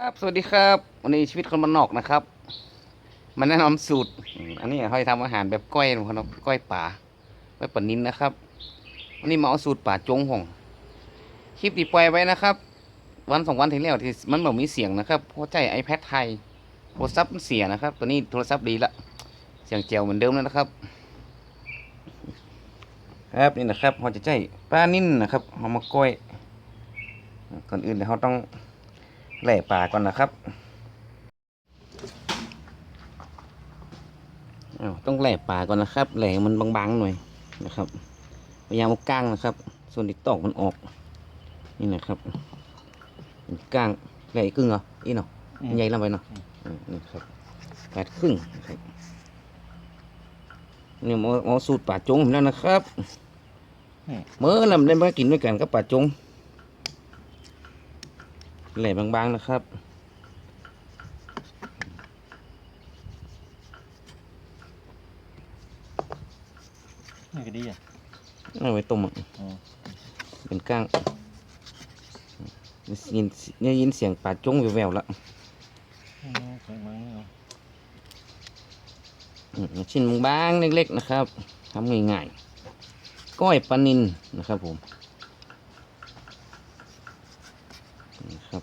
ครับสวัสดีครับ วันนี้ชีวิตคนบ้านนอกนะครับมาแนะนำสูตร อันนี้เขาจะทำอาหารแบบก้อยนะครับก้อยป่าก้อยปลานินนะครับ วันนี้มาเอาสูตรป่าจงหงคลิปที่ปล่อยไว้นะครับ วันสองวันที่แล้วที่มันแบบมีเสียงนะครับเพราะใจ iPad ไทยโทรศัพท์มันเสียนะครับ ตัวนี้โทรศัพท์ดีละเสียงแจ๋วเหมือนเดิมแล้วนะครับ ครับนี่นะครับเราจะใจปลานิ่นนะครับเอามาก้อยก่อนอื่นเดี๋ยวเราต้อง แหล่ปลาก่อนนะครับอ้าวต้องแหล่ปลาก่อนนะครับแหล่มันบางๆหน่อยนะครับพยายามเอาก้างนะครับ ส่วนที่ตอกมันออก นี่นะครับเป็นก้างแหล่อีกครึ่งเหรออีเนาะใหญ่ลงไปเนาะอืมนี่ครับแปดครึ่งนะครับนี่หมอหมอสูตรป่าจงผมแล้วนะครับเมื่อลำได้มากินด้วยกันกับป่าจง แหล่บางๆนะครับ นี่ก็ดีอะเอาไว้ต้มอะอ๋อเป็นก้างได้ยินได้ยินเสียงป่าจงแววๆแล้วอืมใส่มังเอาอืมชิ้นบางๆเล็กๆนะครับทำง่ายๆก้อยปลานินนะครับผมนี่ครับ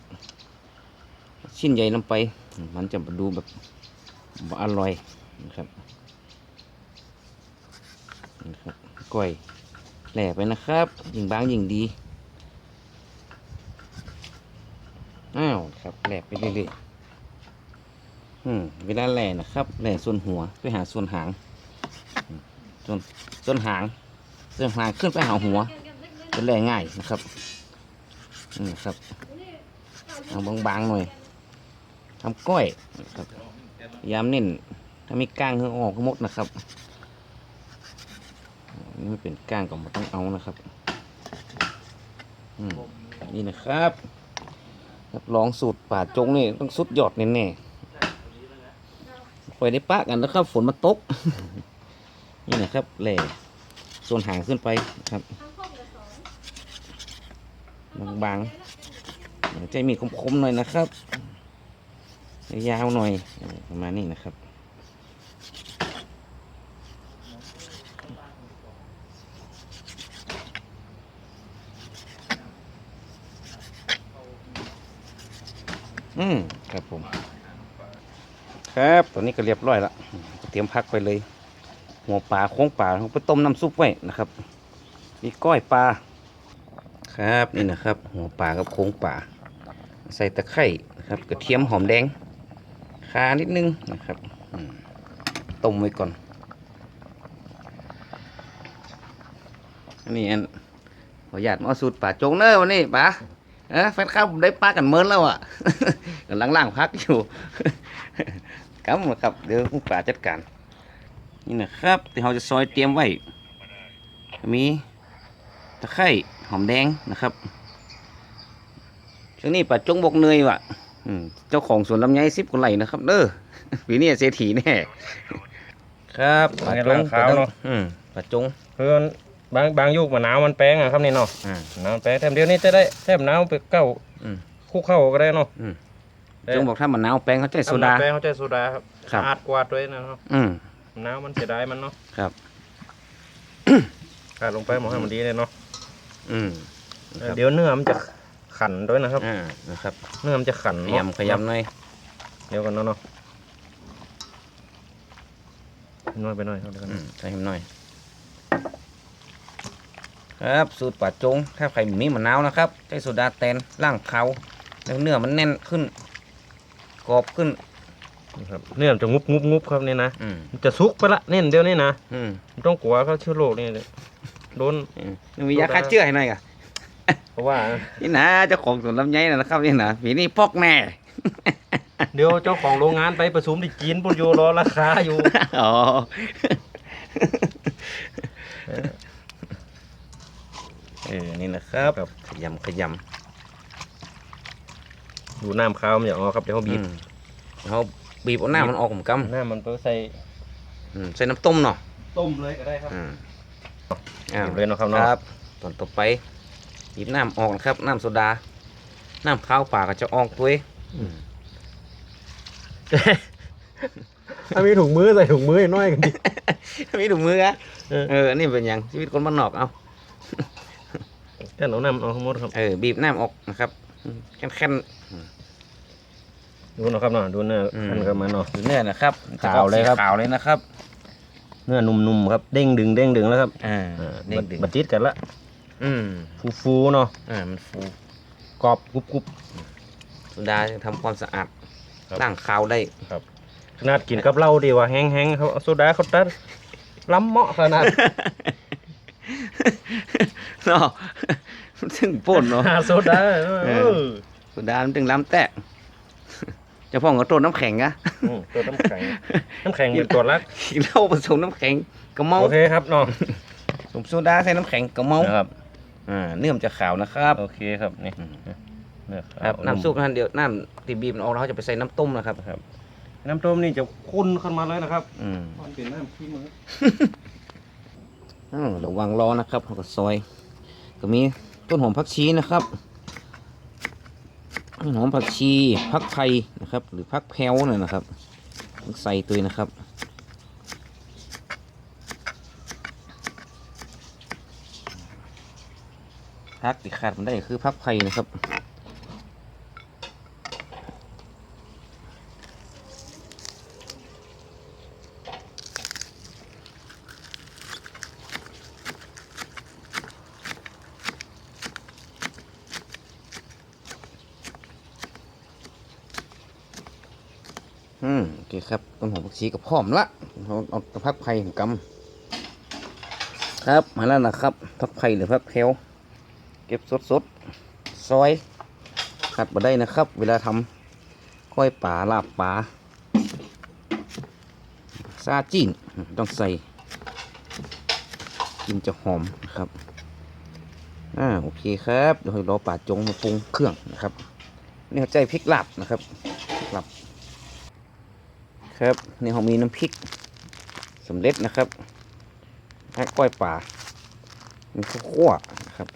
ชิ้นใหญ่ลงไป มันจะดูแบบอร่อยนะครับนี่ครับก้อยแหล่ไปนะครับ ยิ่งบางยิ่งดี อ้าวครับแหล่ไปเรื่อยๆอืมเวลาแหล่นะครับแหล่ส่วนหัวไปหาส่วนหาง ส่วนส่วนหาง ส่วนหางขึ้นไปหาหัวจะแหล่ง่ายนะครับนี่ครับเอาบางๆหน่อย ทำก้อยครับยามเน้นถ้ามีก้างคือเอาอกหมดนะครับนี่ไม่เป็นก้างก็ไม่ต้องเอานะครับอืมนี่นะครับรับรองสูตรป่าจงนี่ต้องสุดยอดแน่ๆคอยได้ปะกันนะครับ ฝนมาตก นี่นะครับแหล่ส่วนหางขึ้นไปนะครับบางๆใจมีคมๆหน่อยนะครับ ยาวหน่อยประมาณนี้นะครับ อืมครับผม ครับตอนนี้ก็เรียบร้อยแล้วเตรียมพักไปเลย หัวปลาโค้งปลาเอาไปต้มน้ำซุปไว้นะครับมีก้อยปลาครับนี่นะครับ หัวปลากับโค้งปลาใส่ตะไคร่นะครับกระเทียมหอมแดง คานิดนึงนะครับต้มไว้ก่อนอันนี้อันขออนุญาตมาเอสูตรป่าจงเนอร์วันนี้ป่าเออแฟนข้าวผมได้ปลากันเมินแล้วอะกำลังล่างพักอยู่ครับครับ เดี๋ยวผู้ป่าจัดการนี่นะครับที่เราจะซอยเตรียมไว้ มีตะไคร่หอมแดงนะครับช่วงนี้ปัดจงบกเนยว่ะ เจ้าของสวนลำไยสิบคนไหลนะครับเด้อปีนี้เศรษฐีแน่ครับปัดจงปัดจงอืมปัดจงคือมันบางบางยุคมะนาวมันแป้งอะครับนี่เนาะอ่ามะนาวมันแป้งแถมเดียวนี้จะได้แถมน้ำไปเก้าอืมคู่เข้าก็ได้เนาะอืมจงบอกถ้ามันหนาวแป้งเขาใจโซดาถ้มันแป้งเขาใจโซดาครับครับสะอาดกว่าด้วยนะครับอืมมะนาวมันเสียดายมันเนาะครับขาดลงไปหมอให้มันดีเลยเนาะอืมนะครับเดี๋ยวเนื้อมันจะ ขันด้วยนะครับ อ่านะครับเนื้อมันจะขันขเนาะยำขยำหน่อยเดี๋ยวกันเนาะเนาะน้อยไปหน่อยครับเดี๋ยวกันอืมใส่ให้มันหน่อย ครับสูตรปัดจง ถ้าใครมีมะนาวนะครับใช้โซดาแตนล่างเขาแล้วเนื้อมันแน่นขึ้นกรอบขึ้นครับเนื้อมันจะงุบงุบงุบครับนี่นะอืมมันจะซุกไปละเน้นเดียวนี่นะอืมไม่ต้องกลัวเขาเชื้อโรคนี่เลยโดนอืมมียาฆ่าเชื้อให้หน่อยกะ เพราะว่า นี่นะเจ้าของสวนลำไยนะนะครับนี่นะปีนี้พอกแน่ เดี๋ยวเจ้าของโรงงานไปประชุมที่จีนปุ่นอยู่รอราคาอยู่ อ๋อ เออ นี่นะครับครับขยำขยดูน้ำขาวมันอย่าออกครับเดี๋ยวเขาำบีบอืมเขาบีบเอาหน้ามันออกผมกน้ำมันไปใส่ำอืมใส่น้ำต้มเนาะต้มเลยก็ได้ครับอืมอ้าวบีบเลยเนาะครับคเนาะรับตอนต่อไป บีบน้ำออกนะครับ น้ำโซดา น้ำข้าวปลาก็จะออกตัวเองถ้ามีถุงมือใส่ถุงมือให้น้อยกันดิมีถุงมืออะเออเอออันนี่เป็นหยังชีวิตคนบ้านนอกเอาแค่หนูนำเอาทั้งหมดครับ เออ บีบน้ำออกนะครับแค่นดูนะครับเนาะดูเนื้ออืมอันกับมันเนาะๆดูเนื้อนะครับขาวเลยครับขาวเลยนะครับ เนื้อนุ่มๆครับ เด้งดึงเด้งดึงแล้วครับอ่าอ่าเด้งดึงบัดจิตกันละ อืมฟูๆเนาะอ่ามันฟูกรอบกรุบกรุบสุดาจะทำความสะอาดครับล้างขาวได้ครับขนาดกินกับเหล้าดีว่าแห้งๆเขาเอาโซดาเขาตัดล้ำเหมาะขนาด เนาะมันถึงป่นเนาะ หาโซดาเอเออ สุดามันถึงล้ำแตะเจะพ่องกับตัวน้ำแข็งอะมตัวน้ำแข็งน้ำแข็งเป็นตัวรักกินเหล้าผสมน้ำแข็งกับเมาโอเคครับเนาะผสมโซดาใส่น้ำแข็งกับเมานะครับ อ่าเนื้อมันจะขาวนะครับโอเคครับนี่อืมเนื้อครัขาบวน้ำซุปนั้นเดี๋ยวน้ำตีบีบมันออกแล้วเราจะไปใส่น้ำต้มนะครับครับ น้ำต้มนี่จะข้นขึ้นมาเลยนะครับอืมมันเป็นน้ำขี้มืออ้าวระวังร้อนนะครับเราก็ซอย ก็มีต้นหอมผักชีนะครับต้นหอมผักชีผักไผ่นะครับ หรือผักแพรวน่ะนะครับต้องใส่ตัวนี้นะครับ พักที่ขาดมันได้คือพักไผ่นะครับอืมโอเคครับต้นหอมผักชีกับพร้อมละเอาเอาพักไผ่ของกำครับ มาแล้วนะครับพักไผ่หรือพักแพรว ก็บสดสดซอยขัดมาได้นะครับ เวลาทำก้อยป่าลาบป่าซาจีนต้องใส่ กินจะหอมนะครับอ่าโอเคครับเดี๋ยวรอป่าจงมาปรุงเครื่องนะครับนี่เขาใจพริกลาบนะครับลาบครับนี่เรามีน้ำพริกสำเร็จนะครับแค่ก้อยป่ามีข้าวคั่วนะครับ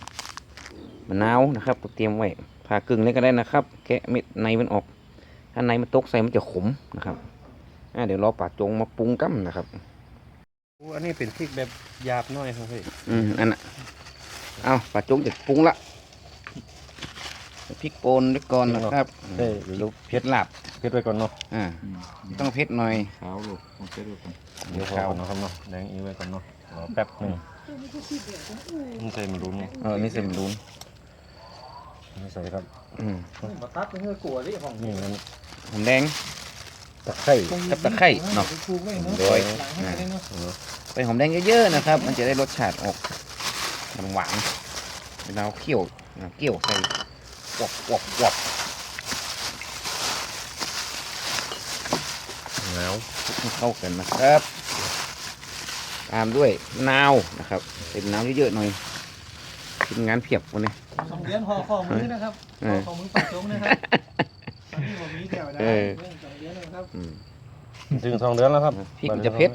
มะนาวนะครับก็เตรียมไว้ผ่ากึ่งเลยก็ได้นะครับ แกะเม็ดในมันออก ถ้าในมันตกใส่มันจะขมนะครับอ่าเดี๋ยวรอป่าจงมาปรุงกันะครับโอ้อันนี้เป็นพริกแบบหยาบหน้อยครับพี่อืมอันน่ะเอาป่าจงจะปรุงละพริกป่นด้วยก่อนนะครับได้ลูกเผ็ดลาบเพชรไว้ก่อนเนาะอ่าต้องเผ็ดหน่อยขาวลูกผมเช็ดดูก่อนเดี๋ยวพอก่อนเนาะครับเนาะแดงอีไว้ก่อนเนาะรอแป๊บหนึงมันใส่มันรุนเนาะเออนี่เส้นรุนนี่ ใส่ครับอืมมาตัดเป็นเงือกลัวดิของนี่มันหอมแดงตะไคร้กับตะไคร้เนาะถูกเลยเนาะโดยหลังให้ได้เนาะใส่หอมแดงเยอะๆนะครับ มันจะได้รสชาติออกมันหวานเวลาเราเคี่ยวนะเคี่ยวใส่วอกวอกวอกแล้วคลุกให้เข้ากันนะครับ ตามด้วยมะนาวนะครับใส่มะนาวเยอะๆหน่อย ทีมงานเพียบวันนี้สองเดือนห่อข้อมือนะครับเอห่ออข้อมือปักจงนะครับตอนนี้ผมมีแถวได้เออเรื่องสองเดือนนะครับอืมถึงสองเดือนแล้วครับพริกมันจะเผ็ด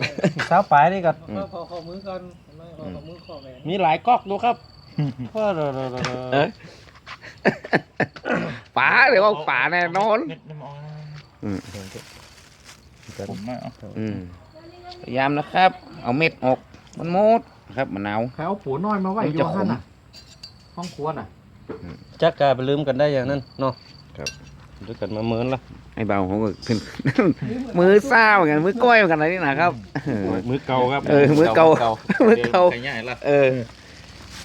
สาวปลายนี่ก็อืมก็ห่อข้อมือก่อนไม่ห่อข้อมือข้อแหวนมีหลายก๊อกดูครับว่าเด้อเด้อเด้อเอ้ยป๋าเดี๋ยวว่าป๋าแน่นอนเม็ดน้ำอ่อนอืมผมไม่เอาอืมพยายามนะครับ เอาเม็ดออกมันหมดนะครับมะนาวใครเอาปูน้อยมาไว้มันจะขม ห้องครัวน่ะจักกลายไปลืมกันได้อย่างนั้นเนาะครับด้วยกันมาเมินละไอ้เบาเขาก็ขึ้น มือเศร้าเหมือนกันมือก้อยเหมือนกันอะไรนี่นะครับเออมือเก่าครับเออมือเก่ามือเก่าใครใหญ่ละเออ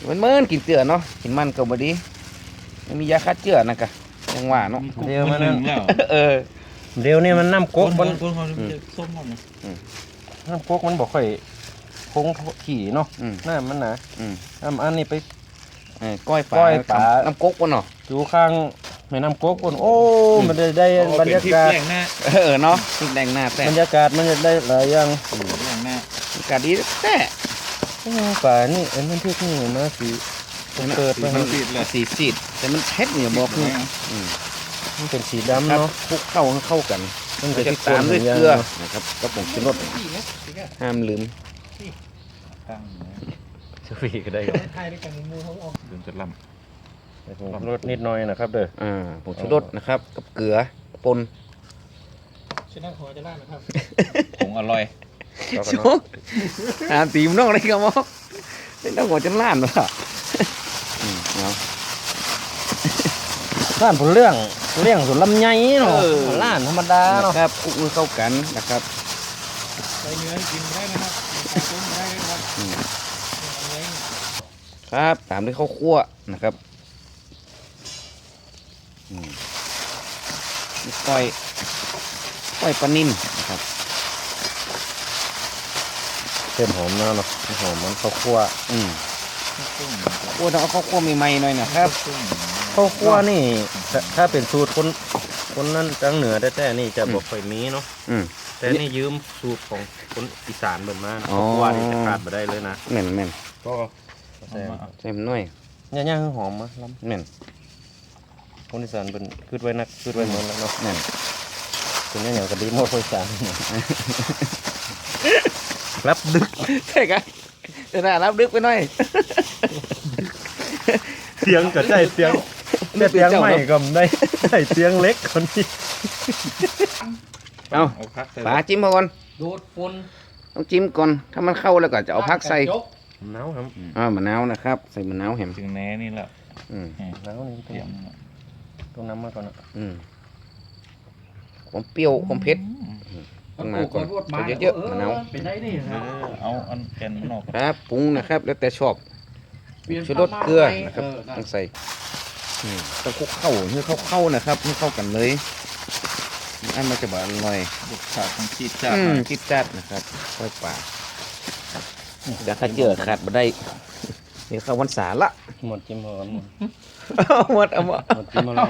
มันเมินกินเจือเนาะกินมันก็บ่ดีไม่มียาฆ่าเจือนะกะยังว่าเนาะเดี๋ยวมันนั่นเออเดี๋ยวนี้มันน้ำโกก๊กนมันคนคนจะส้มหมดนะน้ำก๊กมันบอกค่อยคงขี่เนาะอืมน้ำมันหนาอืมน้ำอันนี้ไป เออก้อยปลาก้อยปลา น้ำก๊กวะเนาะอยู่ข้างแม่น้ำก๊กคนโอ้ มันจะได้บรรยากาศแรงหน้าเออเนาะพริกแดงหน้าแต่บรรยากาศมันจะได้หลายอย่างแรงหน้าอากาศดีแต่อืมป่านี่เอ็นมันเที่นี่มาสีเกิดมัมานสีสีดแต่มันเผ็ดเนี่ยบอกนี่อืมมันเป็นสีครัดำบเนาะคลุกเข้าให้เข้ากันมันเราจะจะที่ตามด้วยย่งเกลือนาะนะครับกระป๋องชูรสสี่เมตรสี่แค่ห้ามลืม ตั้ง สวีก็ได้ไทยด้วยกันมือเขาออกเดินจะลรสนิดหน่อยนะครับเด้ออ่าผงชูรสนะครับ กับเกลือปนชนะหัวจะล่านะครับผงอร่อยโชคอ่านตีมนอกอะไรกันมั้งเป็นต้องหัวจนล้านวะอืมเอาร้านผลเรื่องเรื่องส่วนลำไยเนาะเออร้านธรรมดาเนาะนะครับคลุกมือเข้ากันนะครับใส่เนื้อกินได้นะครับใส่ต้มได้นะครับ อืม เอาไว้ ครับ ตามด้วยข้าวคั่วนะครับอืมนี่ก้อยก้อยปลานิ่มนะครับเส้นหอมเนาะเนาะหอมมันข้าวคั่วอืมคั่วต้องเอาข้าวคั่วใหม่ๆหน่อยนะครับข้าวคั่วนี่ถ้าถ้าเป็นสูตรคนคนนั้นจังเหนือแต่ๆนี่จะบอกค่อยมีเนาะอืมแต่นี่ยืมสูตรของคนอีสานเบิ่นมานะอ๋อข้าวคั่วนี่จะขาดมาได้เลยนะแม่นแม่นก็ ใส่มันหน่อยเนี่ยย่างหอมมาล้แม่นำคนอีสานเป็นคืดไว้นักคืดไว้เหมือนแล้วเนาะแม่นเป็นเนี่ยอย่างกระดิ่งหมดคนอีสานรับดึกใช่ครับจะน่ารับดึกไปหน่อย เสียงก็ใช่เสียงแต่เสียงใหม่ก็ได้ได้เสียงเล็กคนนี้เอาเอาพักใส่ปลาจิ้มมาก่อนโดดฝนต้องจิ้มก่อน ถ้ามันเข้าแล้วก็จะเอาพักใส่ ยกหนาวครับอ่ามะนาวนะครับ ใส่มะนาวแหมถึงแหน่นี่แหละอืมหนาวนี่เตรียมต้องน้ำมาก่อนนะอืมความเปรี้ยวความเผ็ดต้องมาก่อนเอาเยอะๆมะนาวเป็นได้นี่ครับเอาอันแกนมันออกครับปรุงนะครับ แล้วแต่ชอบชูรสเกลือนะครับต้องใส่อืมต้องคลุกเข้าให้เข้าเข้าๆนะครับให้เข้ากันเลยอันมันจะแบบอร่อยบุกขาดของชีดจ้าอืมจิตจัดนะครับกล้วยป่า เดี๋ยวข้าเจอขาดมาได้เดี๋ยวเข้าวันษาละหมดจิ้มหอมเอาหมดเอาหมดหมดจิ้มมาแล้ว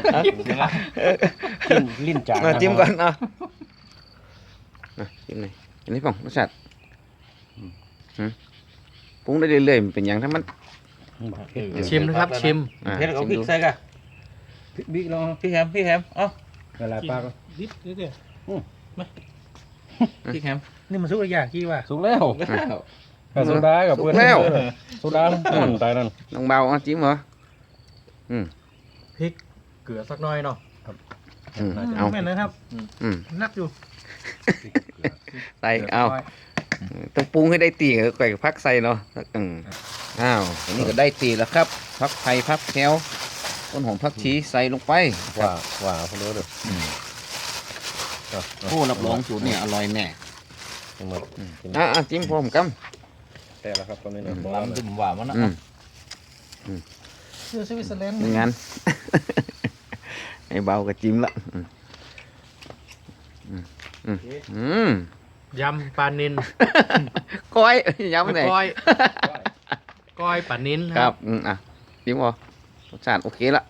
ลิ้นลิ้นจางมาจิ้มก่อนเอามาจิ้มหน่อยอันนี้ป่องรสชาติหืมปรุงได้เรื่อยๆมันเป็นอย่างถ้ามันชิมนะครับชิมอ่าเพชรเอาชิมพริกดูใส่กะบิ๊กลองพี่แฮมพี่แฮมเอ้าเวลาปลาก็ดิบเดี๋ยวพี่แฮมนี่มันสุกอะไรอย่างที่ว่าสุกแล้ว กับโซดากับเพื่อนโซดาอ่อนตายนั่น น้องเบาเอาจิ้มเหรอพริกเกลือสักหน่อยเนาะอืมเอา แม่นนะครับอืมนักอยู่ใส่เอา ต้องปรุงให้ได้ตีกับไก่พักใส่เนาะอืมอ้าวอันนี้ก็ได้ตีแล้วครับ พักไทยพักแคลต้นหอมพักชีใส่ลงไปว่าว่าเขารู้เด้อโอ้รับรองสูตรเนี่ยอร่อยแน่หมดอะอะจิ้มพร้อมกัน แต่ละครับตอนนี้นะลำดุ่มหวานมันนะอืมเสื้อสวิตเซอร์แลนด์เป็นงั้น ไอ้เบาก็จิ้มละอืมอืมอืมอืมยำปลานินก้อยย้ำไหนก้อยก้อยปลานินครับอืมอะจิ้มพอรสชาติโอเคละ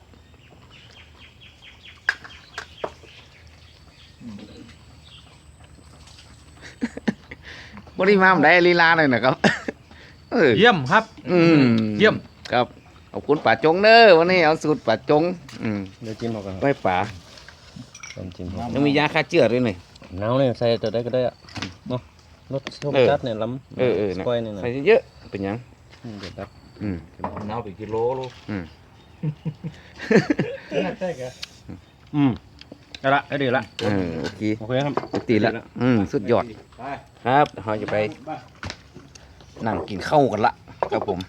บริมาณได้ลีลาหน่อยนะครับเออเยี่ยมครับ อืมเยี่ยมครับขอบคุณป่าจงเนอวันนี้เอาสูตรป่าจง อืมเดี๋ยวจิ้มเอากันไว้ป่าจิ้มยังมียาฆ่าเชื้อด้วยหน่อยหนาวเนี่ยใส่ตัวได้ก็ได้อะเนาะรสส้มเออจัดเนี่ยล้ำเออเออนะก้อยเนี่ยนะใส่เยอะๆเป็นหยังเดี๋ยวดับอืมเนาไปกิโลลูกอืมใช่ครับอืมเอาละเอาดีละเออโอเคโอเคครับตีละอืมสุดยอดไปครับเราจะไป นั่งกินข้าวกันละครับผม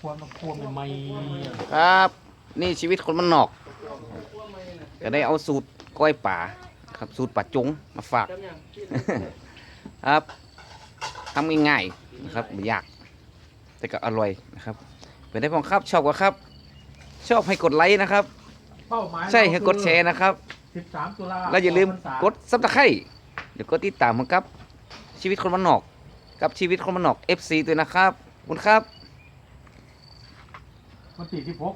ควรควรใหม่ครับ นี่ชีวิตคนมันนอกก็ได้เอาสูตรก้อยป่าครับสูตรป่าจงมาฝาก ครับทำง่ายๆนะครับไม่ยาก แต่ก็อร่อยนะครับเป็นได้พองครับชอบก็ครับ ชอบให้กดไลค์นะครับ เป้าหมายใช่ให้กดแชร์นะครับ 13ตุลาแล้วอย่าลืมกดซับสไครต์เดี๋ยวกดติดตามผมครับ ชีวิตคนมันนอก กับชีวิตคนมันนอก FC ด้วยนะครับขอบคุณครับ มันที่พก